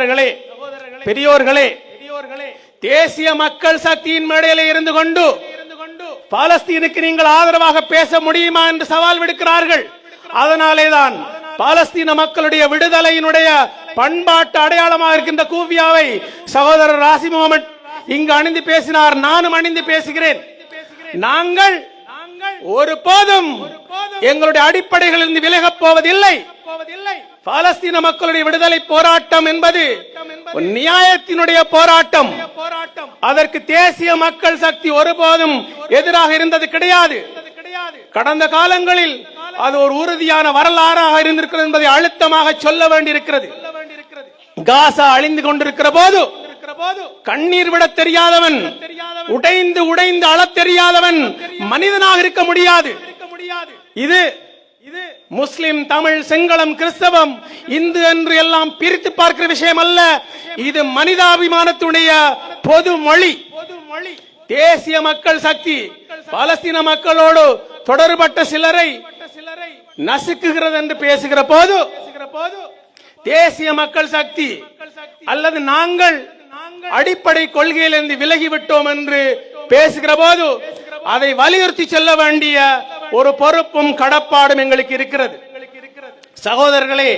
சகோதரர்களே பெரியோர்களே தேசிய மக்கள் சக்தியின் மேடையில் இருந்து கொண்டு பாலஸ்தீனுக்கு நீங்கள் ஆதரவாக பேச முடியுமா என்று சவால் விடுக்கிறார்கள். அதனாலேதான் பாலஸ்தீன மக்களுடைய விடுதலையினுடைய பண்பாட்டு அடையாளமாக இருக்கின்ற கூவியாவை சகோதரர் ராசி முகமது இங்கு அணிந்து பேசினார் நானும் அணிந்து பேசுகிறேன். நாங்கள் ஒரு போதும் எங்களுடைய அடிப்படைகளிலிருந்து விலகப் போவதில்லை. பாலஸ்தீன மக்களுடைய விடுதலை போராட்டம் என்பது நியாயத்தினுடைய போராட்டம். அதற்கு தேசிய மக்கள் சக்தி ஒருபோதும் எதிராக இருந்தது கிடையாது. கடந்த காலங்களில் அது ஒரு உறுதியான வரலாறாக இருந்திருக்கிறது என்பதை அழுத்தமாக சொல்ல வேண்டியிருக்கிறது. காசா அழிந்து கொண்டிருக்கிற போது கண்ணீர் விட தெரியாதவன் உடைந்து உடைந்து அள தெரியாதவன் மனிதனாக இருக்க முடியாது. இது முஸ்லிம் தமிழ் சிங்களம் கிறிஸ்தவம் இந்து என்று எல்லாம் பிரித்து பார்க்கிற விஷயம் அல்ல இது மனிதாபிமானத்துடைய பொது மொழி தேசிய மக்கள் சக்தி பாலஸ்தீன மக்களோடு தொடர்பட்ட சிலரை நசுக்குகிறது என்று பேசுகிற போது தேசிய மக்கள் சக்தி அல்லது நாங்கள் அடிப்படை கொள்கையிலிருந்து விலகிவிட்டோம் என்று பேசுகிற போது அதை வலியுறுத்தி செல்ல வேண்டிய ஒரு பொறுப்பும் கடப்பாடும் எங்களுக்கு இருக்கிறது. சகோதரர்களே